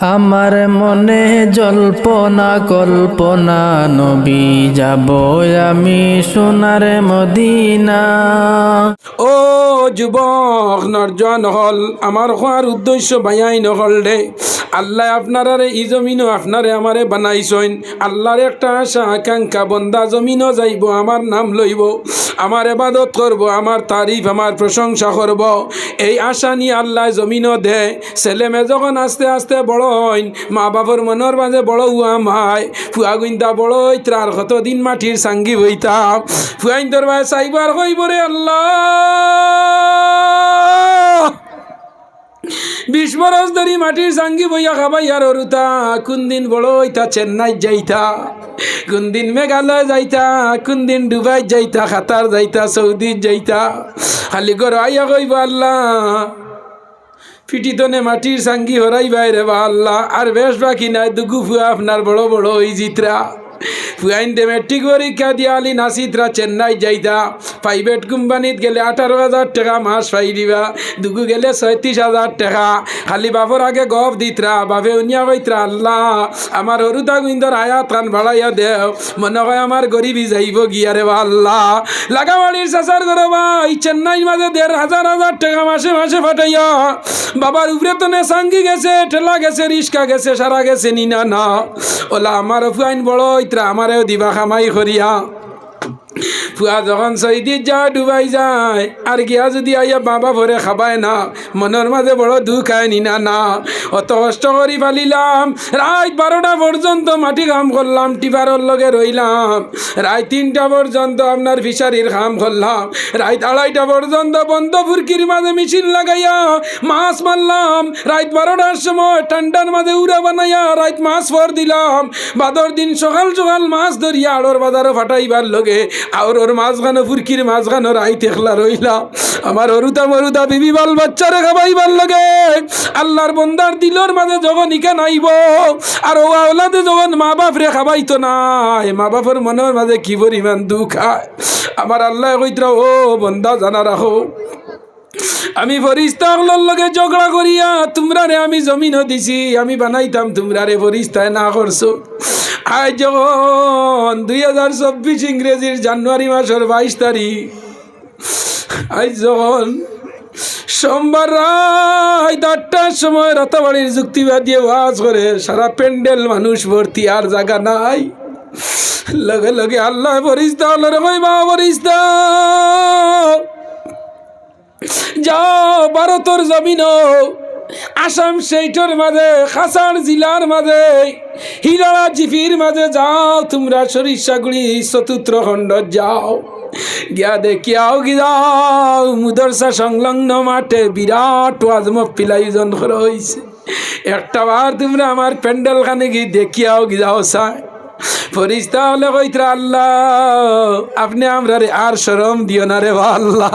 আমার মনে জল্পনা, কল্পনা, নবী যাব আমি সোনার মদিনা। ও যুবক, নরজন হল, আমার হওয়ার উদ্দেশ্য বায়াই নহল দে আল্লাহ আপনারারে ই জমিনও আপনারে আমারে বানাইছইন আল্লাহর একটা আশা, আকাঙ্ক্ষা, বন্দা জমিনও যাইব, আমার নাম লইব। আমার এবাদত করব, আমার তারিফ, আমার প্রশংসা করব। এই আশা নিয়ে আল্লাহ জমিনও দে। ছেলে মেয়ে যখন আস্তে আস্তে বড় হইন মা বাবার মনের মাঝে বড় উয়া মায় ফুয়া গুইন্দা বড় হইত্রা আর কতদিন মাটির সাঙ্গি হইতাম ফুয়াইন দরবার সাইবার হইবরে আল্লাহ। বিশ বরস ধরি মাটির সাঙ্গি বইয়া খাবাই আর অরুতা কোন দিন বড় হইতা চেন্নাই যাইতা কোন দিন মেঘালয় যাইতা কোন দিন ডুবাই যাইতা খাতার যাইতা সৌদি যাইতা। খালি গর আইয়া কইব আল্লাহ। ফিটিতনে মাটির সাঙ্গি হরাই বাইরে বা আল্লাহ আর বেশ বাকি নাই, দুগু ফুয়া আপনার বড় বড় ওই জিত্রা। ফুয়াইন দে মেট্রিক পরীক্ষা দিয়া আলি নাসিতরা চেন্নাই যাইতা প্রাইভেট কোম্পানিত গেলে আঠারো হাজার টাকা মাস পাই দিবা দুগু গেলে ছয়ত্রিশ হাজার টাকা খালি বাপর আগে গপ দিতরা বাপে উনিয়া কইতরা আল্লাহ আমার হরুতা গুইন্দর আয়াত খান বাড়াইয়া দেও মনে হয় আমার গরিবি যাইব গিয়া রে আল্লাহ লাগাবাড়ির চাচার করো ভাই চেন্নাই মাঝে দেড় হাজার হাজার টাকা মাসে মাসে ফাটাইয়া বাবার উপরে তো নে সাঙ্গি গেছে ঠেলা গেছে রিস্কা গেছে সারা গেছে নিনা না ওলা আমার ফুয়াইন বড় ইত্রা আমারেও দিবা খামাই করিয়া। ফুয়া যখন সৈদিত যা ডুবাই যায়। আর গিয়া যদি আইয়া বাবা ভরে খাবায় না মনের মাঝে বড় দুঃখ আয় নিনা না। অত কষ্ট করি ফালিলাম রাত বারোটা পর্যন্ত মাটি কাম করলাম টিপারের লগে রইলাম রাত তিনটা পর্যন্ত আপনার ফিশারির কাম করলাম রাত আড়াইটা পর্যন্ত বন্ধ ফুরকির মাঝে মেশিন লাগাইয়া মাছ মারলাম রাত বারোটার সময় ঠান্ডার মাঝে উড়া বানাইয়া রাত মাছ ফর দিলাম। বাদর দিন সকাল সকাল মাছ ধরিয়া আড়র বাজারও ফাটাইবার লগে আর ওর মাঝখানো ফুরকির মাঝখানো আই দেখলা রইলা। আমার অরুতা মরুতা বিবি বাল বাচ্চারে ভালো লাগে। আল্লাহর বন্দার দিলর মাঝে যখন ইকা নাইব, আর ও আওলাদে যখন মা বাপ রে খাবাইতো নাই, মা বাপের মনের মাঝে কি পরিমাণ দুঃখ। আমার আল্লাহ কইতরা, ও বন্দা, জানা রাখো। আমি ফরিস্তা হলোর লগে ঝগড়া করিয়া তোমরা রে আমি জমিনও দিছি, আমি বানাইতাম তোমরা রে ফরিস্তায় না করছ। আজ যখন দুই হাজার চব্বিশ ইংরেজির জানুয়ারি মাসের বাইশ তারিখ আজ যখন সোমবার রাত আটটার সময় রাতাবাড়ির যুক্তিবাদ দিয়ে ওয়াজ করে সারা প্যান্ডেল মানুষ ভর্তি, আর জায়গা নাই। লগে লগে আল্লাহ ফরিস্তা হলো রে ভাই মা ফরিস্তা? যাও ভারতর জমিন আসাম সেইটর মাঝে খাসার জিলার মাঝে হিরাড়া জিপির মাঝে যাও, তোমরা সরিষাগুড়ি চতুর্থ খণ্ড যাও। গিয়া দেখিয়াও গিয়াও মুদরসা সংলগ্ন মাঠে বিরাট ওয়াজ মহফিল আয়োজন করা হয়েছে একটা বার তোমরা আমার প্যান্ডেল খানে গিয়ে দেখিয়াও গিয়াও চাই ফরিস্তা হলে কইত্রা, আল্লাহ, আপনি আমরা আর সরম দিও না রে, আল্লাহ।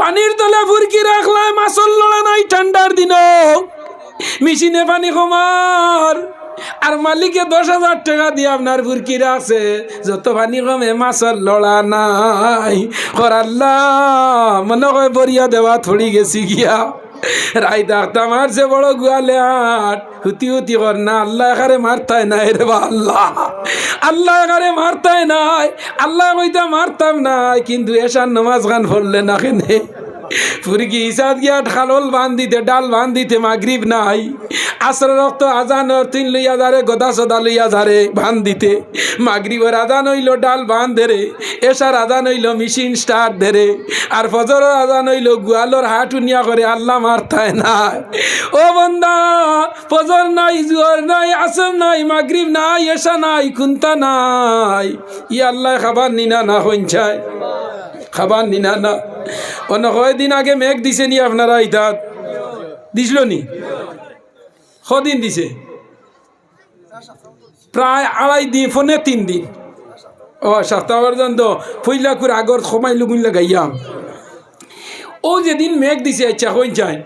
পানির তলে ফুরকি রাখলায় মাছর লড়া নাই ঠান্ডার দিন মেশিনে পানি কমার আর মালিকে দশ হাজার টাকা দিয়ে আপনার ফুরকি রাখছে যত পানি কমে মাছর লড়া নাই। করাল্লা মনে হয় বরিয়া দেওয়া থড়ি গেছি গিয়া। রাই ডাক্তার মারছে বড় গুয়ালে আট। হুতি হুতি কর না, আল্লাহ এখানে মারতায় নাই রে বা আল্লাহ। আল্লাহ এখানে মারতায় নাই, আল্লাহ কইতা মারতাম নাই, কিন্তু এসার নমাজ গান ভরলে না কেনে ফুরকি ইসাদ গিয়া ঢালল বান দিতে ডাল বান দিতে মাগরিব নাই। আসর রক্ত আজান তিন লইয়া যারে গদা সদা লইয়া যারে বান দিতে মাগরিবের আজান হইল ডাল বান ধরে এসার আজান হইল মেশিন স্টার্ট ধরে আর ফজরের আজান হইল গোয়ালর হাট উনিয়া করে আল্লাহ মারতায় নাই ও বন্দা, ফজর নাই জুয়ার নাই, আসর নাই, মাগরিব নাই এসা নাই কুন্তা নাই। ই আল্লাহ খাবার নিনা না হইনছায় খাবার নিনা না অন্য কয়দিন আগে মেঘ দিছে নি আপনারা ইতাত দিছিল নি? কদিন দিছে? প্রায় আড়াই দিন, ফোনে তিন দিন। ও সপ্তাহ পর্যন্ত পইলা করে আগর সময় লুগুন লাগাইয়াম ও যেদিন মেঘ দিছে ইচ্ছা হই যায়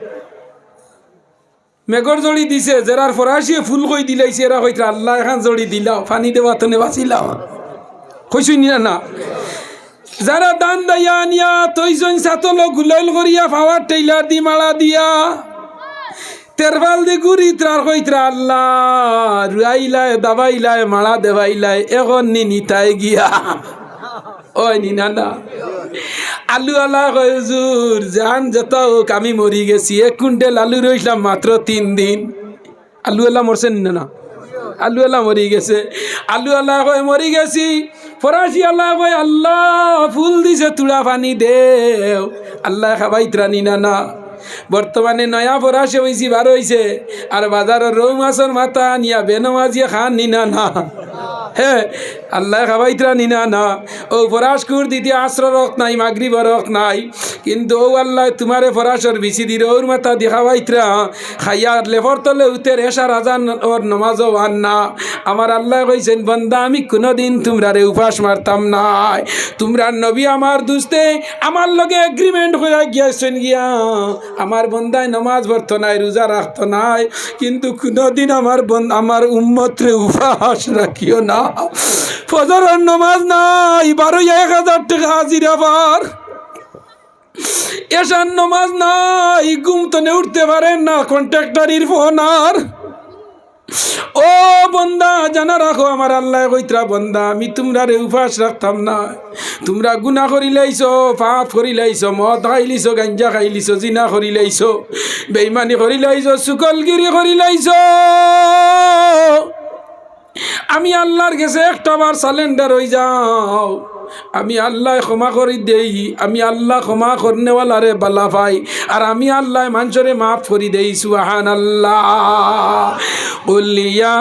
মেঘর জড়ি দিছে জেরার ফরাসিয়ে ফুল কই দিলাইছে এরা হইতে আল্লাহ এখন জড়ি দিলাও, পানি দেওয়া তো বাঁচিলাম কইসুই না না? যারা দান দাইয়া আনিয়া তৈজন সাতল গুলাইল করিয়া পাওয়ার টেইলার দি মালা দিয়া। তেরবাল দি গুড়ি ত্রার কইত্রা আল্লাহ রুয়াইলায় দাবাইলায় মালা দেবাইলায় এখন নি নিতাই গিয়া। ওই নি না। আলু আলা হুজুর জান যত হোক আমি মরি গেছি, এক কুইন্টাল আলু রইলাম মাত্র তিন দিন। আলু আলা মরছেন না? আলু আলা মরি গেছে। আলু আলা কয় মরি গেছি। ফরাসি আল্লাহ ভাই, আল্লাহ, ফুল দিছে তুড়া পানি দেও। আল্লাহ খাবাই ত্রানি না না। বর্তমানে নয়া ফরাসে হয়েছি বার হয়েছে আর বাজারের রৌ মাছের মাথা নিয়া বেনমাজিয়া খান নিনা না। হে, আল্লাহ খাবাইতরা নিনা না। ও ফরাসকুর দিদি আশ্র রক নাই মাগরি বরক নাই। কিন্তু ও আল্লাহ তোমারে ফরাসর বিচি দি ওর মাথা দেখাবাইতরা খাইয়ার লেফর তলে উতে রেশা রাজান ওর নমাজও আন না। আমার আল্লাহ কইছেন, বন্দা, আমি কোনোদিন তোমরারে উপাস মারতাম নাই। তোমরা নবী আমার দুস্তে, আমার লগে এগ্রিমেন্ট হয়ে গিয়েছেন গিয়া। আমার বন্দায় নমাজ পড়তো নাই, রোজা রাখতো নাই। কিন্তু কোনোদিন আমার আমার উম্মতরে উপাস রাখিও না। ফজরের নমাজ নাই বারো এক হাজার টাকা হাজিরা পার এসার নমাজ নাই, ঘুম তো উঠতে পারেন না কন্ট্রাক্টারির ফোন আর। ও বন্দা, জানা রাখো আমার আল্লাহ কইত্রা বন্দা, আমি তোমরা রে উপাস রাখতাম না। তোমরা গুণা করি লাইছ, পাপ করি লাইছ, মদ খাইলিছ গাঞ্জা খাইলিছ জিনা করি লাইছ, বেইমানি করি লাইছ, সুকলগিরি করি লাইছ। আমি আল্লাহর কাছে একটা বার সালেন্ডার হয়ে যাও। আমি আল্লাহ ক্ষমা করি দেই আমি আল্লাহ ক্ষমা করনেওয়ালারে বালা পাই আর আমি আল্লাহ মানুষরে মাফ করি দেই সুহান আল্লাহ উলিয়া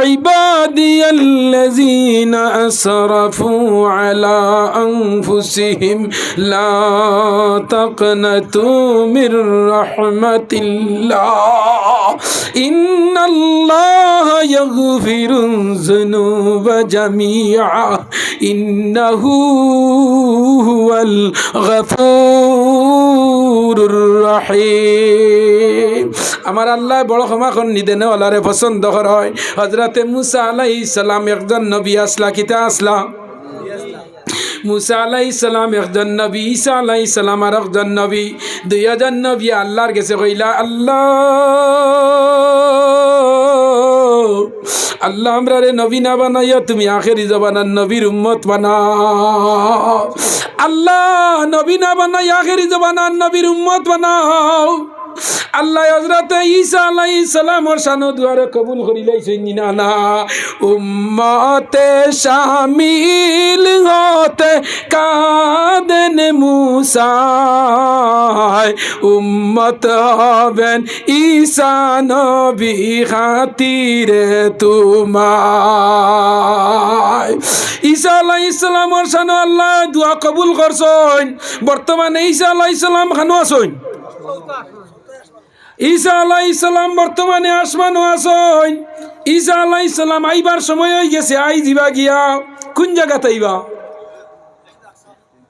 عبادي الذين أسرفوا على أنفسهم لا تقنطوا من رحمة الله إن الله يغفر الذنوب جميعا إنه هو الغفور الرحيم আমার আল্লাহ বড় ক্ষমা কর নিদেনে ওলারে পছন্দ কর হয় হজরতে মুসা আলাই সালাম একজন নবী আসলা কিতা আসলা মুসা আলাই সালাম একজন নবী ঈসা আলাই সালাম আর একজন নবী দুই হাজার নবী আল্লাহর গেছে কইলা আল্লাহ আল্লাহ আমরা রে নবী না বানাইয়া তুমি আখেরি জবানার নবীর উম্মত বানাও। আল্লাহ নবী না বানাই আখেরি জবানার নবীর উম্মত বানাও। আল্লাহ হজরত ঈসা আলাই সালামর শানো দুয়ারে কবুল করিলাইছেন না না উম্মতে শামিল হতে কাদেন মুসায় উম্মত হবেন ঈসা নবী খাতিরে তোমায়। ঈসা আলাই ইসলামর শানো আল্লাহ দুয়া কবুল করছেন। বর্তমানে ঈসা আলাই ইসলাম খানো আছেন? ঈসা আলাই ইসলাম বর্তমানে আসমানও আসন। ঈসা আলাই ইসলাম আইবার সময় হয়ে গেছে, আই দিবা গিয়া, কোন জায়গাতে আইবা?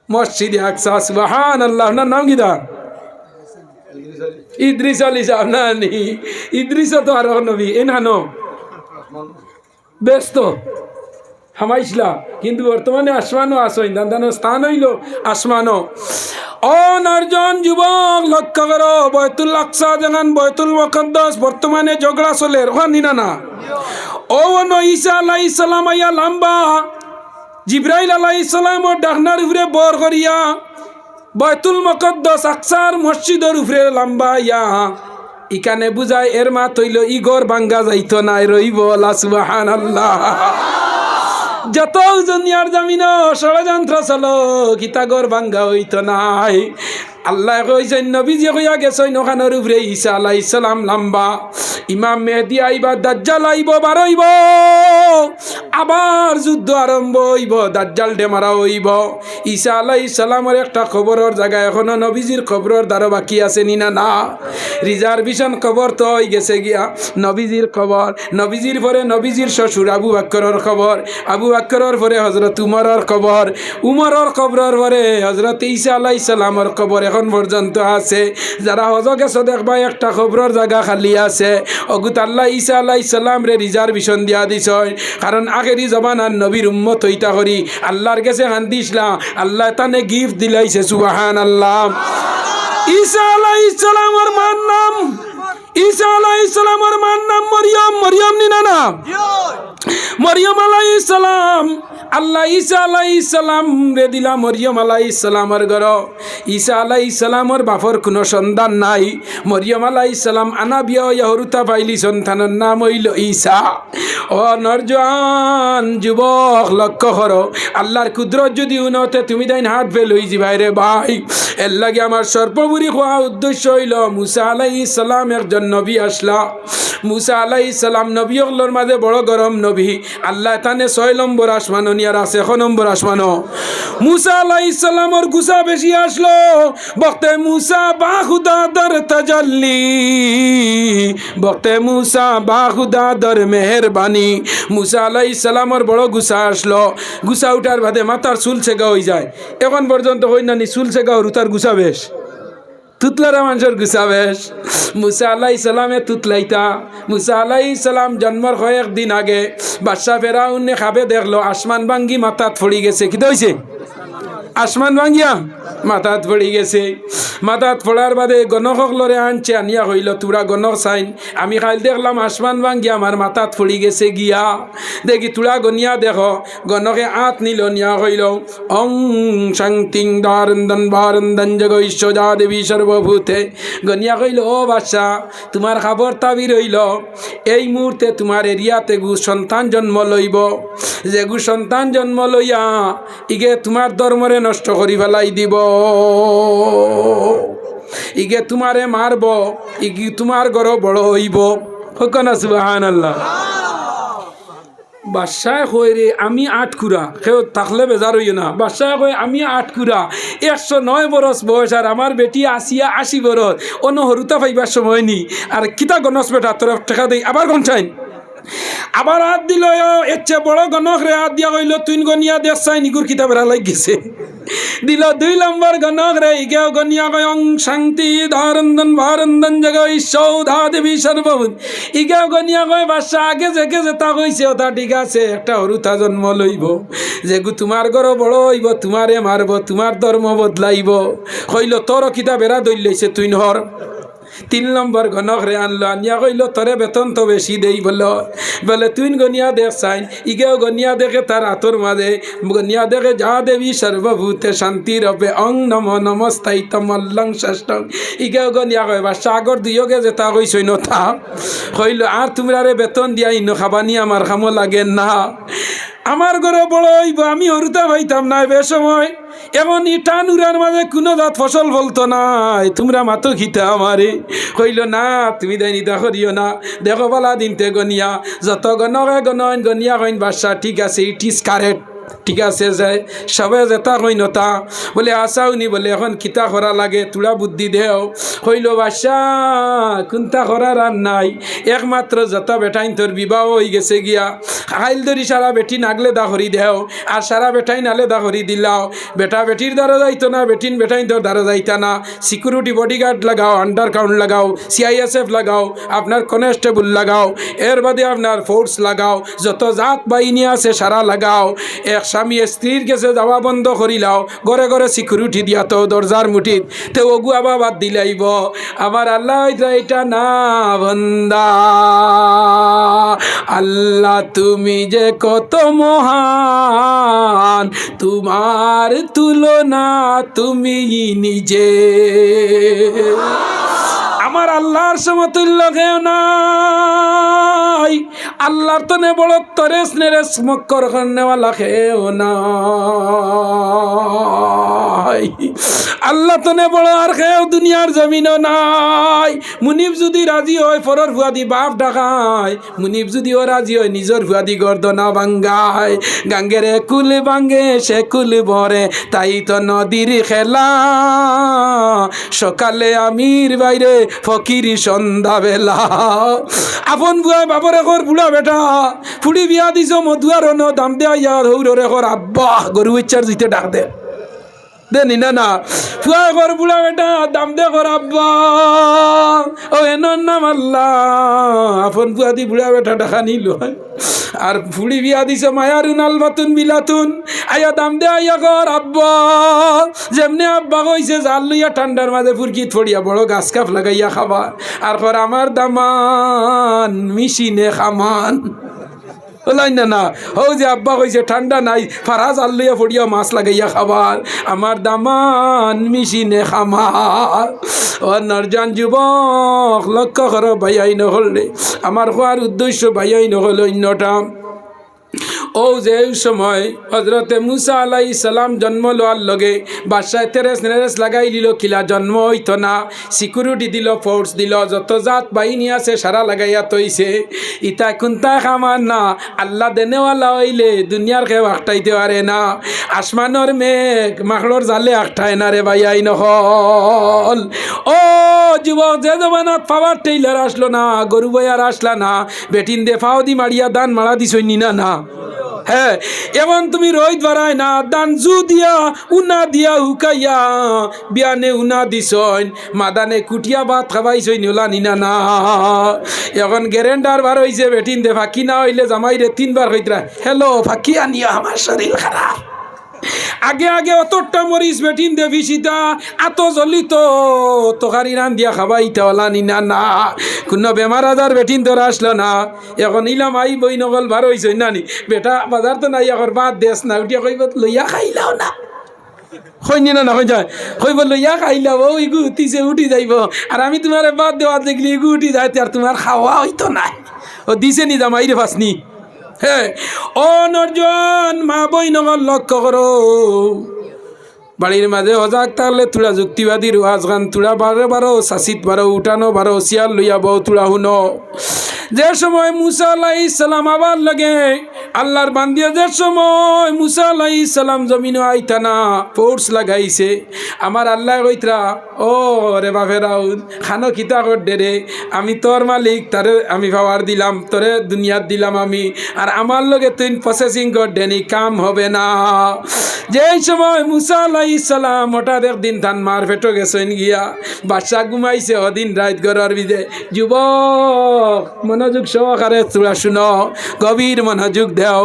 মসজিদে আকসা সুবহান আল্লাহ আপনার নাম কিদা ইদ্রিস আলী সাহেব, না, নি। ইদ্রিস তো আর নবী এ নানো ব্যস্ত। হামাইছিলা কিন্তু বর্তমানে আসমানও আসইন দান্দানো স্থান হইল আসমানও অনর্জন যুবক লক্ষ্য করো বয়তুল আকসা জানান বয়তুল মকদ্দস বর্তমানে ঝগড়া চলে ওখান না না ও অন ঈসা আলাই ইসলাম আইয়া লাম্বা। জিব্রাইল আলাই ইসলামর ডাকনার উপরে বর করিয়া বয়তুল মকদ্দস আকসার মসজিদের উপরে লাম্বা ইয়া ইকানে বুঝায়, এর মা তৈল ইগর বাঙ্গা যাইতো নাই রইব সুবাহান আল্লাহ যত জনিয়ার জামিন ষড়যন্ত্র চলো গীতাগর ভাঙ্গা হইতো নাই। আল্লাহ কইছেন নবী যে কইয়া গেছেন ওখানের উপরে ঈসা আলাই ইসলাম লাম্বা। ইমাম মেহদি আইবা, দাজ্জাল আইব বারইব আবার যুদ্ধ আরম্ভ হইব, দাজ্জাল ডেমারা হইব। ঈসা আলাই সালামের একটা খবরের জায়গা এখনও নবীজির খবরের দ্বারা বাকি আছে নি না? না। রিজার্ভেশন খবর তো হয়ে গেছে গিয়া, নবীজির খবর। নবীজির পরে নবীজির শ্বশুর আবু বাক্করের খবর, আবু বাক্করের পরে হজরত উমরের খবর। উমরের খবরের পরে হজরত ঈসা আলাই সালামের খবর এখন পর্যন্ত আছে। যারা হজ গেছে দেখবা একটা খবরের জায়গা খালি আছে অগুত আল্লাহ ঈসা আলাই সালাম রে রিজার্ভেশন দিয়া দিছ। কারণ আগেরই জমানার নবীর উম্মত হইতা করি। আল্লাহর কাছে হান্দিসলাম দিসলা আল্লাহ তানে গিফট দিলাইছে সুবাহান আল্লাহ ঈসা আলাই সালামের মার নাম, ঈসা আলাই ইসলামর মার নাম মরিয়ম মরিয়ম নিনা? না মরিয়ম আলাই সালাম, আল্লাহ ঈসা আলাই সালাম রে দিলা মরিয়ম আলাই সালামর ঘর। ঈসা আলাই সালামর বাপর কোনো সন্তান নাই। মরিয়ম আলাই সালাম আনা বিয়া হরুতা পাইলি, সন্তানের নাম হইল ঈসা। ও নরজান যুবক, লক্ষ্য করো, আল্লাহর কুদরত যদি উনতে তুমি তাই হাত ফেল হই যাবাই রে ভাই। এর লাগে আমার সর্বোপরি হওয়া উদ্দেশ্য হইল মুসা আলাই সালাম একজন নবী আসলা। মুসা আলাই সালাম নবী মাঝে বড় গরম নবী আল্লাহ তানে ছয় নম্বর আসমানো নিয়ার আছে এক নম্বর আসমানো মুসা আলাই সালামর গুসা বেশি আসলো। বক্তে মুসা বাহুদা দর তাজাল্লি। বক্তে মুসা বাহুদা দর মেহরবানি। মুসা আলাই সালামর বড় গুসা আসলো। গুসা উঠার বাদে মাথার চুল ছেগা হয়ে যায়। এখন পর্যন্ত হই না চুল ছেগা রুতার গুসা বেশ। তুতলারা মানুষের গুছাবেশ মুসা আল্লাহ ইসলামে তুতলাইতা। মুসা আল্লাহ ইসলাম জন্মর কয়েক দিন আগে বাদশাহ ফেরাউনে খাবে দেখল, আসমান ভাঙ্গি মাথাত ফড়ি গেছে। কি হয়েছে আসমান ভাঙ্গিয়া মাথাত পড়ি গেছে। মাথাত পড়ার বাদে গণকক লরে আনছে, আনিয়া হইল তোরা গণক চাইন। আমি খাইল দেখলাম আসমান ভাঙ্গিয়া আমার মাথাত পড়ি গেছে গিয়া। দেখি তোরা গনিয়া দেখ, গণকে আত নিল, নিয়া হইল অং শান্তিং দারন্দন বারন্দন জগ ঈশ্বজা দেবী সর্বভূতে গনিয়া কইল ও বাদশা তোমার খাবার তাবির হইল এই মুহূর্তে তোমার এরিয়াতে গু সন্তান জন্ম লইব। যে গু সন্তান জন্ম লইয়া, ইগে তোমার ধর্মরে নষ্ট করি ফেলাই দিব। ইগে তোমারে মারব, ইগি তোমার ঘর বড় হইব। হোক না সুবাহান আল্লাহ বাদশাহ কই রে, আমি আটকুরা সেও থাকলে বেজার হইও না। বাদশাহ কই আমি আটকুরা একশো নয় বরস বয়স আর আমার বেটি আসিয়া আশি বরস। অন্য হরুতা পাইবার সময় নি। আর কিতা গণস বেটা, তোর টাকা দেই, আবার গনছাইন আবার হাত দিল এর চেয়ে বড় গণক রে, হাত দিয়া কইল তুই গনিয়া দেশ চাই নিগুর কিতাব লাগ গেছে। দিল দুই নম্বর গণক রে, ইগেও গনিয়া অং শান্তি, ধারন্দন, ভারন্দন জগ ঈশ্বৌধা দেবী সর্বভূত। ইগেও গনিয়া কয় বাসা আগে যে কে যেটা কইছে ওটা ঠিক আছে, একটা হরুতা জন্ম লইব। যে তোমার ঘর বড় হইব, তোমারে মারব, তোমার ধর্ম বদলাইব। কইল, তোর কিতাব এরা দৈল তুই নহর তিন নম্বর গণক রে আনলো, আনিয়া কইল, তরে বেতন তো বেশি দেই বল বলে তুই গনিয়া দেখ চাইন ইগেও গনিয়া দেখে তার হাতর মাঝে গনিয়া দেখে যা দেবী সর্বভূতে শান্তি রবে, অং নম নমস্তাই তমল্লং ষষ্ঠং ইগেও গনিয়া কয় বা সাগর দুইয়োগে যে তা কইসই নথা কইল আর তোমরারে বেতন দিয়া ইন্ন খাবানি আমার খামো লাগে না। আমার ঘরে বড় আমি হরুতা পাইতাম না বে সময়। এমন ইটান উড়ার মাঝে কোনো জাত ফসল বলতো নাই। তোমরা মাতো খিতা আমারে। কইল, না, তুমি দেয় নিদা করিও না। দেখো, বলা দিনতে গনিয়া। যত গণকে গণ গনিয়া কইন বাসা ঠিক আছে ইট ইজ কারেক্ট ঠিক আছে যে সবে যেতা কই নতা বলে আসাও নি বলে, এখন কিতা করা লাগে? তুলা বুদ্ধি দেও। কইল বাসা কোনটা করার আর নাই। একমাত্র যতা বেটাইন তোর বিবাহ হয়ে গেছে গিয়া। হাইল ধরি সারা বেটি নাগলে দা করি দেও, আর সারা বেটাই নালে দা করি দিলাও। বেটা বেটির দ্বারা যাইতো না বেটিন বেটাইন তোর দ্বারা যাইতা না। সিকিউরিটি বডিগার্ড লাগাও আন্ডার কাউন্ট লাগাও, সিআইএসএফ লাগাও, আপনার কনস্টেবল লাগাও। এর বাদে আপনার ফোর্স লাগাও, যত জাত বাহিনী আছে সারা লাগাও। এক স্বামী স্ত্রীর কাছে যাওয়া বন্ধ করিলাও ঘরে ঘরে সিকিউরিটি দিয়া তো দরজার মুঠিত। তে ওগু আবার বাদ দিলাইব আমার আল্লাহ এটা না বন্দা। আল্লাহ তুমি যে কত মহান তোমার তুলনা তুমি নিজে। আমার আল্লাহর সমতুল্য কেউ নাই। আল্লাহর তো নে বড় তরেস নেরেস মক্কর নেওয়ালা কেউ না। আল্লাহ তনে বড় আর খেয়েও দুনিয়ার জমিনও নাই। মুনিব যদি রাজি হয়, ফরর ভুয়াদি বাপ ডাকায়। মুনিব যদিও রাজি হয়, নিজর ভুয়াদি গর্দনা ভাঙ্গায়। গাঙ্গেরে কুল ভাঙ্গে, সে কুল ভরে, তাই তো নদীর খেলা। সকালে আমির বাইরে, ফকির সন্ধ্যাবেলা। আপন বুয়াই বাপরে কর বুড়া বেটা ফুড়ি বিয়া দিছ মধুয়ার দাম দেয়া ইয়া হৌরে হর আব্বা গরু ইচ্ছার জিতে ডাক দে। দেনি না না ফুয়া কর বুড়া বেটা, দাম দে কর আব্বা। ও এনর নাম আল্লাহ আপন ফুয়া দি বুড়া বেটা টাকা নিল। আর ফুড়ি বিয়া দিছে মায়ার উনাল বাতুন বিলাতুন। আয়া দাম দে আইয়া কর আব্বা। যেমনি আব্বা কইছে, জাল লইয়া ঠান্ডার মাঝে ফুরকি থড়িয়া বড় গাছ কাপ লাগাইয়া খাবা। আর কর আমার দামান, মিশিনে খামান। ওলাই না। না হও যে আব্বা কইছে ঠান্ডা নাই ফারা জাল লইয়া ফড়িয়া মাছ লাগাইয়া খাবার। আমার দামান মিশিনে খামার। ও নরজান যুবক লক্ষ্য কর ভাইয়াই নহলে আমার খোয়ার উদ্দেশ্য ভাইয়াই নহল অন্যটা। ও যে সময় হজরতে মুসা আলাই সালাম জন্ম লওয়ার লগে বাসায় তেরেস নেরেস লাগাই দিল, কিলা জন্ম হইতো না। সিকিউরিটি দিল ফোর্স দিল, যত জাত বাহিনী আছে সারা লাগাইয়া তৈছে ইতা কুন্তা খামার না, আল্লাহ দেনেওয়ালা হইলে দুনিয়ার কেউ আখটাইতে পারে না। আসমানোর মেঘ মাখড়র জালে আখটায় না রে ভাইয়াই নহল। ও যুবক, যে জমানাত পাওয়ার টেইলার আসলো না, গরু বয়ার আসলা না, বেটিন দে ফাও দি মারিয়া দান মারা দিছই না না। হ্যাঁ এমন তুমি রোহিত বাড়াই না দানজু দিয়া, উনা দিয়া হুকাইয়া বিয়ানে উনা দিছইন, মাদানে কুটিয়া ভাত খাবাইছই নিলা নিনা না। এখন গ্যারেন্ডার বার হইছে বেটিন দে, ফাঁকি না হইলে জামাই রে তিনবার হইতরা হ্যালো ফাঁকি আনিয়া আমার শরীর খারাপ আগে আগে অতটা মরিস বেটিন দেবি সীতা এত জ্বলিত তকারি রান দিয়া খাবাই ইটা নিনা না কোনো বেমার আজার বেটিন তোর আসলো না। এখন ইলাম আই বই নগল বার হইছ নানি বেটা বাজার তো নাই, এখন বাদ দেশ না। উঠিয়া কইব লইয়া খাইলাও না। হইনি না না হয়ে যায়। হইব লইয়া খাইলাম ও ইগু উঠিছে উঠি যাইব। আর আমি তোমার বাদ দেওয়া দেখলি ইগু উঠি যাইতে আর তোমার খাওয়া হইতো না ও দিছে নি জামাই রে ফাসনি হ্যাঁ অনর্জন নর্জন মা বই নগর লক্ষ্য করো। বাড়ির মাঝে সজাগ থাকলে তুলা যুক্তিবাদীর ওয়াজ গান তুলা বারো বারো শাসিত বারো, উঠানো বারো, শিয়াল লইয়া বউ তুলা শুনো যে সময় মুসা আলাই ইসলাম আবার লাগে, আল্লাহর বান্দিয়া যে সময় মুসা আলাই ইসলাম জমিন আইতানা ফোর্স লাগাইছে। আমার আল্লাহ কইতরা, ও রে বাফেরাউন খানো কিতা করডে রে? আমি তোর মালিক, তারে আমি পাওয়ার দিলাম, তোরে দুনিয়াত দিলাম আমি, আর আমার লগে তুই প্রসেসিং করডে নি, কাম হবে না। যেই সময় মুসা আলাই ইসলাম হঠাৎ একদিন ধান মার ফেটো গেছেন গিয়া বাচ্চা ঘুমাইছে, অদিন রাত গড়ার বিদে যুবক মনোযোগ সহকারে তোরা শুনো গভীর মনোযোগ দেও।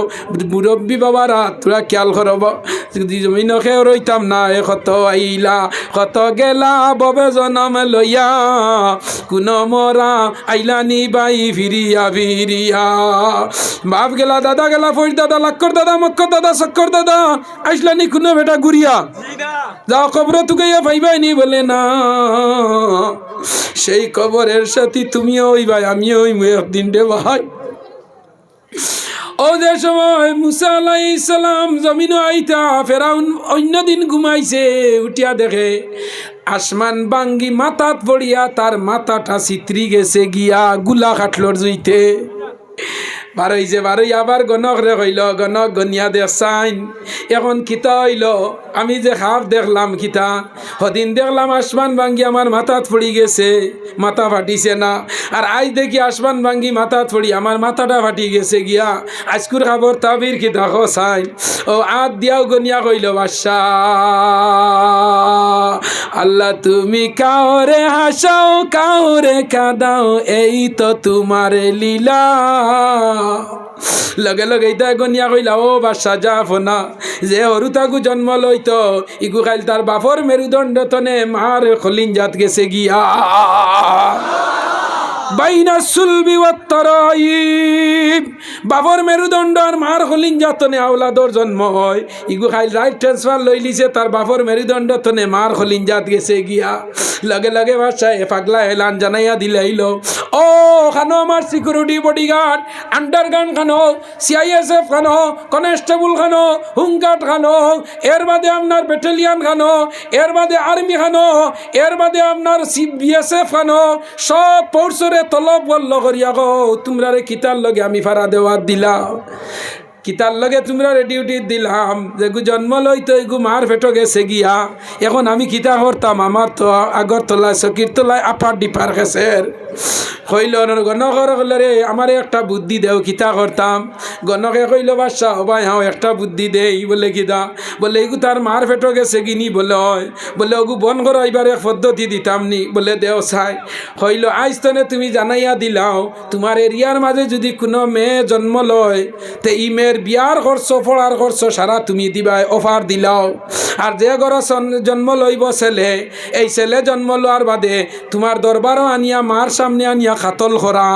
মুরব্বী বাবারা তোরা খেয়াল করব। যদি জমিনকে রইতাম না এ কত আইলা কত গেলা ববে জনম লইয়া। কোন মরা আইলানি বাই ফিরিয়া ফিরিয়া। বাপ গেলা দাদা গেলা ফৈর দাদা লাক্কর দাদা মক্কর দাদা সক্কর দাদা আইসলানি কোনো বেটা গুরিয়া যাও কবর তুকাইয়া পাইবাই নি বলে না। সেই কবরের সাথে তুমিও ওই ভাই আমিও ওই একদিন রে ভাই। ও যে সময় মুসা আলাই ইসলাম জমিন আইতা, ফেরাউন অন্য দিন ঘুমাইছে, উঠিয়া দেখে আসমান বাঙ্গি মাথাত পড়িয়া তার মাথাটা চিত্রি গেছে গিয়া গুলা কাটলর জুইতে। বারই যে বারই আবার গণক রে হইল গণক গনিয়া দে সাইন এখন কিতা হইল আমি যে খাপ দেখলাম কিতা। হদিন দেখলাম আসমান ভাঙ্গি আমার মাথাত পড়ি গেছে, মাথা ফাটিছে না। আর আজ দেখি আসমান ভাঙ্গি মাথাত পড়ি আমার মাথাটা ফাটি গেছে গিয়া। আজকুর খাবর তাবির কি দেখো সাইন ও আত দিয়াও গনিয়া কইল, বাদশা। আল্লাহ, তুমি কাউরে হাসাও কাউরে কাদাও এই তো তোমার লীলা। লগে লগে ইতা গনিয়া কইলা, ও বাদশা যা ফোনা যে হরু তাকু জন্ম লইত ইগু খাইল তার বাপর মেরুদণ্ড তনে মার খলিন জাত গেছে গিয়া। বাইনা সুলবি বাবর মেরুদণ্ড আর মার হলিন যাতনে আওলাদর জন্ম হয়। ইগু খাই রাইট ট্রান্সফার লই লিছে, তার বাবর মেরুদণ্ড তনে মার হলিন জাত গেছে গিয়া। লগে লগে বাসায় পাগলা এলান জানাইয়া দিলে দিলাইল, ও খানো আমার সিকিউরিটি বডিগার্ড আন্ডারগার্ড খানো সিআইএসএফ খানো কনস্টেবল খানো হোমগার্ড খানো, এর বাদে আপনার ব্যাটালিয়ান খানো, এর বাদে আর্মি খানো, এর বাদে আপনার সি বিএসএফ খানো, সব পৌরসরে তলব বলল করিয়া গো তোমরা কিতার লগে আমি ফারা দেওয়ার দিলাম। কিতার লগে তোমরা ডিউটি দিলাম, যে জন্ম লই তো এগু মার ফেটো গেছে গিয়া এখন আমি কিতা করতাম আমার তো আগর তলায় চকির তলায় আপার ডিপার গেছের কইল গণকর কইল রে আমার একটা বুদ্ধি দেও কিতা করতাম গণকে কইল বাদশাহ ভাই হাও, একটা বুদ্ধি দেই বলে কিতা বলে এগু তার মার ফেটো গেছে কিনি বলে হয় বলে ওগু বন করো এবার এক পদ্ধতি দিতাম নি বলে দেও চাই। হইল আজ তনে তুমি জানাইয়া দিলাও তোমার এরিয়ার মাঝে যদি কোনো মেয়ে জন্ম লয়, তে ই মেয়ের বিয়ার খরচ ফলার খরচ সারা তুমি দিবাই অফার দিলাও। আর যে ঘর জন্ম লইব ছেলে, এই ছেলে জন্ম লওয়ার বাদে তোমার দরবারও আনিয়া মার সামনে আনিয়া খাতল করা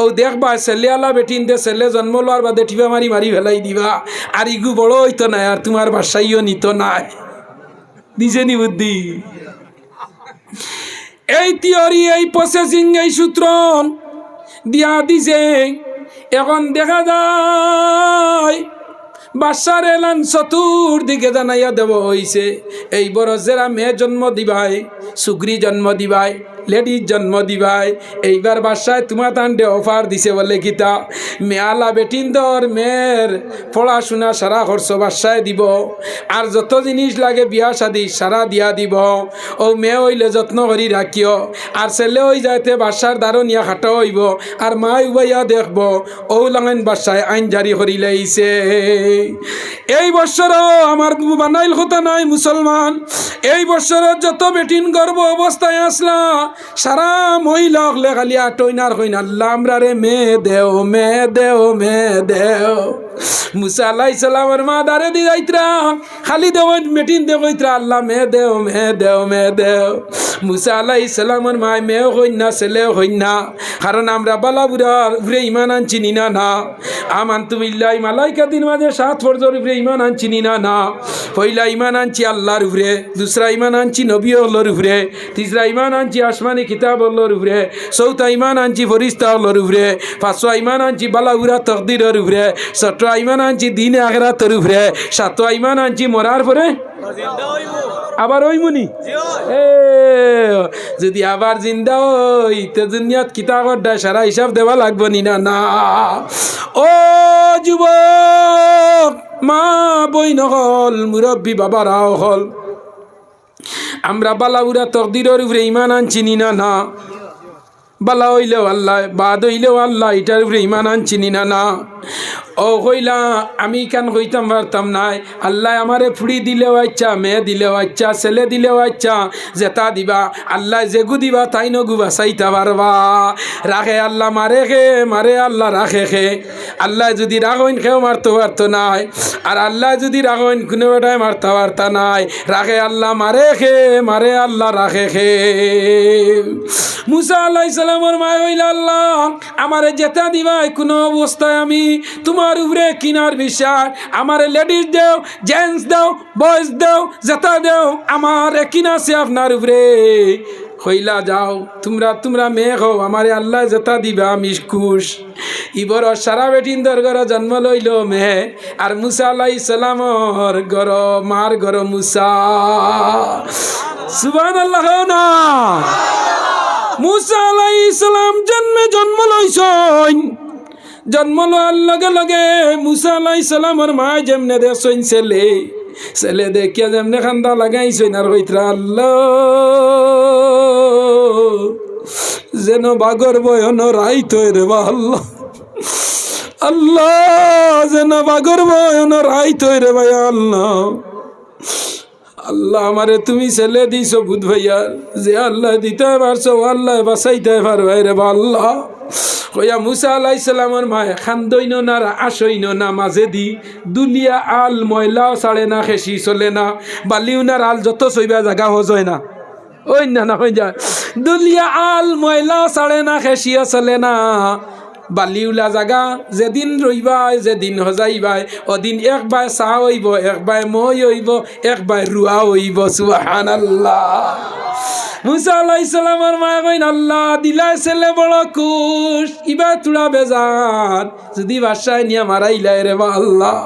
ও দেখবা ছেলে আলা বেটিন দে, ছেলে জন্ম লওয়ার বাদে টিপা মারি মারি ফেলাই দিবা। আর ইগু বড় হইতো নাই, আর তোমার বাসাইও নিত নাই। দিছে নি বুদ্ধি। এই থিওরি এই প্রসেসিং এই সূত্র দিয়া দিছে এখন দেখা যায় বাসার এলান চতুর্দিকে জানাইয়া দেব হইছে। এই বড় জেরা মেয়ে জন্ম দিবাই সুগ্রী জন্ম দিবাই লেডিজ জন্ম দিবাই। এইবার বাসায় তোমার তান্ডে অফার দিছে বলে কিতা মেয়ালা বেটিন্দর মেয়ের পড়াশোনা সারা খরচ বাসায় দিব। আর যত জিনিস লাগে বিয়া শাদি সারা দিয়া দিব। ও মেয়ে হইলে যত্ন করি রাখিও আর ছেলে হই যাইতে বাসার দ্বারো নিয়া খাটা হইব। আর মা উবাইয়া দেখব। ও লাগান বাসায় আইন জারি করি লাইছে এই বছরও আমার বানাইল কথা নাই মুসলমান এই বছরত যত বেটিন গর্ব অবস্থায় আসলা সারা মহিলক হলে খালি আটইনার হইন আল্লাহ আমরা রে মে দেও মে দেও মে দেও। মুসা আল্লাহ সালামের মা দারে দি খালি দেও মেটিন দেও কইত্রা, আল্লাহ, মে দেও মে দেও মে দেও। মুসা আল্লাহ সালামের মায় মেয়েও হইন না ছেলেও হইন না। কারণ আমরা বালাবুরার উপরে ইমান আনচিনি না না আমান তুমিল্লাই মালাইকা দিন মাঝে সাত উপরে ইমান আনচিনি না না পয়লা ইমান আনছি আল্লাহর উপরে দুসরা ইমান আনছি নবী হল্লোর উপরে তিসরা ইমান আনছি আসমানি কিতাব হল্লোর উপরে চৌথা ইমান আনছি ফরিস্তা হল্লোর উপরে পাঁচশো ইমান আনছি বালাবুরা তকদিরের উপরে ছটা ইমান আনছি দিন আখরাতের উপরে সাতটা ইমান আনছি মরার পরে আবার ওই মুনি যদি আবার জিন্দা ওই তে দুনিয়াত কিতাবত দেয় সারা হিসাব দেওয়া লাগবো নি না না। ও যুবক, মা বই নহল মুরব্বী বাবারাও হল। আমরা বালাউরা তকদিরের উপরে ইমান আনছিনি না না বালা হইলেও আল্লাহ, বাদ হইলেও আল্লাহ, এটার উপরে ইমান আনছিনি না না। ও কইলা আমি কেন কইতাম পারতাম নাই? আল্লাহ আমারে ফুড়ি দিলেও আচ্ছা মেয়ে দিলেও আচ্ছা ছেলে দিলেও আচ্ছা জেতা দিবা, আল্লাহ যেগু দিবা, তাই নগু বাসাইতে পারবা। রাখে আল্লাহ মারে খে, মারে আল্লাহ রাখে খে। আল্লাহ যদি রাখইন খেও মারতে পারতো নাই। আর আল্লাহ যদি রাখইন, কোনো বেটায় মারতে পারতা নাই। রাখে আল্লাহ মারে খে, মারে আল্লাহ রাখে খে। মুসা আল্লাহ ইসলামর মায় হইল আল্লাহ, আমারে জেতা দিবাই, কোনো অবস্থায় আমি তোমার উপরে কিনার বিশ্বাস আমার লেডিস দেও জেন্টস দেও বয়েস দেও জেতা দেও, আমার কিনা আছে আপনার উপরে। হইলা যাও, তোমরা তোমরা মেয়ে হও, আমারে আল্লাহ জেতা দিবা, আমি খুশ। ইবর সারা বেটিন দর জন্ম লইল মেয়ে, আর মুসা আল্লাহ ইসলামর গর, মার গর মুসা। সুবান আল্লাহ না। মুসা আলাই ইসলাম জন্মে জন্ম লইছন জন্ম লওয়ার লগে লগে মুসা আলাই সালামর মা যেমনে দেখছইন ছেলে ছেলে দেখিয়া যেমনে খান্দা লাগাইছইন আর হইতরা আল্লাহ, যেন বাগর বয়ন রাইত রে বা আল্লাহ আল্লাহ, যেন বাগর বয়ন রাইত রে ভাই আল্লাহ আল্লাহ আমারে তুমি ছেলে দিছ বুধ ভাইয়া। যে আল্লাহ দিতে পারছ আল্লাহ বাসাইতে পারবে রে বা আল্লাহ। কইয়া মুসা আলাই সালামর মায়, খান্দইন না, আসইন না, মাঝে দি। দুলিয়া আল ময়লাও ছাড়ে না, খেসি চলে না। বালিউনার আল যত চইবা জাগা হজয় না। ওই না না হয়ে যায়। দুলিয়া আল ময়লা সাড়ে না, খেসিয়া চলে না। বালিউলা জাগা, যেদিন রইবাই যেদিন হজাইবাই, অদিন এক বাই চাহ হইব, এক বাই মই হইব, এক বাই রুয়া হইব সুহান আল্লাহ মুসা আল্লাহ ইসলামের মায়া কইন, আল্লাহ দিলাই ছেলে বড় কুশ ইবা তুড়া বেজান যদি বাসায় নিয়ে মারাইলাই রে বা আল্লাহ।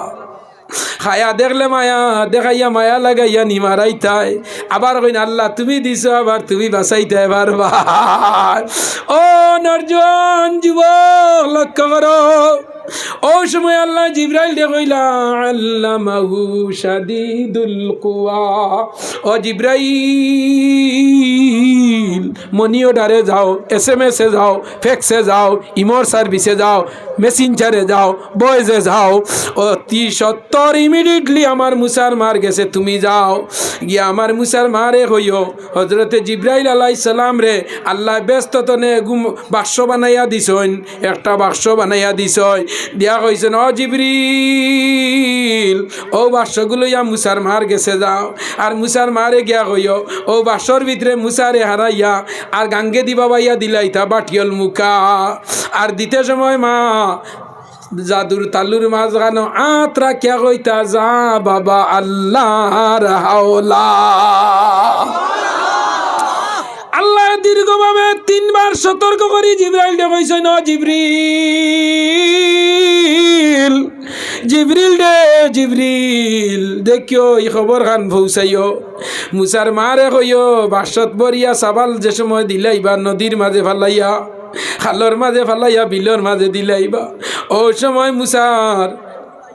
খায়া দেখলে মায়া, দেখাইয়া মায়া লাগাইয়া নিমারাই তাই আবার কইন, আল্লাহ, তুমি দিছো, আবার তুমি বাঁচাইতে এবার ও নর্জন যুব লক্ষ্য করো। ও সময় আল্লাহ জিব্রাইল দে কইলা, আল্লামাহু শাদীদুল কুওয়া। ও জিব্রাইল মনিও ডারে যাও এস এম এসে যাও ফেক্সে যাও, ইমোর সার্ভিসে যাও মেসেঞ্জারে যাও বয়েজে যাও। অতি সত্তর ইমিডিয়েটলি আমার মুসার মার গেছে, তুমি যাও। গিয়া আমার মুসার মারে হইও হজরতে জিব্রাইল আলাই সালাম রে, আল্লাহ ব্যস্ত তনে বাক্স বানাইয়া দিছইন একটা বাক্স বানাইয়া দিছই দিয়া কইছেন অ জিব্রিল, ও বাক্সগুলো ইয়া মুসার মার গেছে যাও। আর মুসার মারে গিয়া কইও, ও বাক্সর ভিতরে মুসারে হারাইয়া, আর গাঙ্গে দিবা বাইয়া দিলাইতা বাটিয়ল মুখা। আর দিতে সময় মা, জাদুর তালুর মাঝখানো আত্রা কে কইতা, যা বাবা আল্লাহর হাওলা। আল্লাহ দীর্ঘভাবে তিনবার সতর্ক করি দে কইছে, ন জিব্রিল জিব্রিল দে জিব্রিল, দেখিও এই খবর খান ভৌসাইও মুসার মারে কইও, বাসত বরিয়া সাবাল যে সময় দিলাইবা, নদীর মাঝে ফালাইয়া, খালর মাঝে ফালাইয়া, বিলর মাঝে দিলাইবা। ও সময় মুসার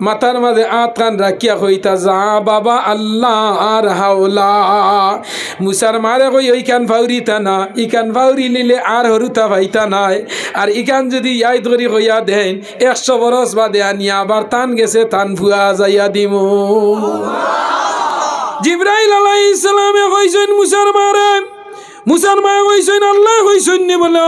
মাথার মাঝে আত কান রাখিয়া কইতা যা বাবা আল্লাহ আর হাওলা। মুসার মারে কই ওইখান ফাউরিতা না ইখান ফাউরি লিলে আর হরুতা ভাইতা নাই। আর ইখান যদি ইয়াই ধরি কইয়া দেন একশো বরস বাদে আনিয়া আবার টান গেছে টান ভুয়া যাইয়া দিমু। জিব্রাইল আলাইহিস সালামে কইছেন মুসার মারে। মুসার মায়ে কইছেন আল্লাহ কইছেন নি বলে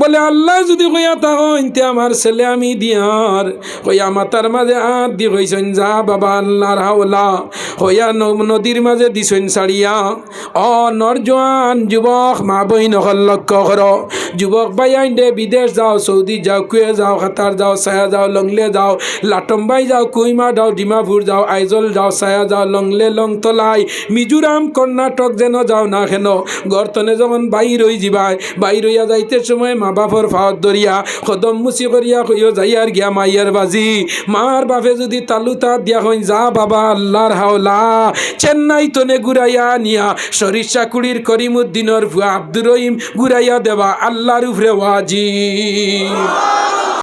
বলে, আল্লাহ যদি কইয়া থাকেন তে আমার ছেলে আমি দিয়ার। কইয়া, মাতার মাঝে আর দি কইছেন যা, বাবা আল্লাহর হাওলা। কইয়া ন- নদীর মাঝে দিছেন ছাড়িয়া অ, নরজোয়ান যুবক, মা বহিন অকল লক্ষ্য কর। যুবক বাই আইন দে, বিদেশ যাও, সৌদি যাও কুয়ে যাও, কাতার যাও, সায়া যাও, লংলে যাও লাটম্বাই যাও, কুইমা যাও, ডিমাপুর যাও, আইজল যাও, সায়া যাও, লংলে লংতলাই মিজোরাম, কর্ণাটক যেন যাও না কেন, গর্তনে যখন বাইর হই যাবাই বাইর হইয়া যাইতে সময় মা বাপর ফাওয়াত দরিয়া কদম মুসি করিয়া কইও যাইয়ার গিয়া মাইয়ার বাজি। মার বাপে যদি তালু তাত দিয়া হইন, যা বাবা আল্লাহর হাওলা। চেন্নাই তনে ঘুরাইয়া নিয়া সরিষা কুড়ির করিমুদ্দিনের ভুয়া আব্দুর রহিম গুড়াইয়া দেবা আল্লাহর উপরে ওয়াজি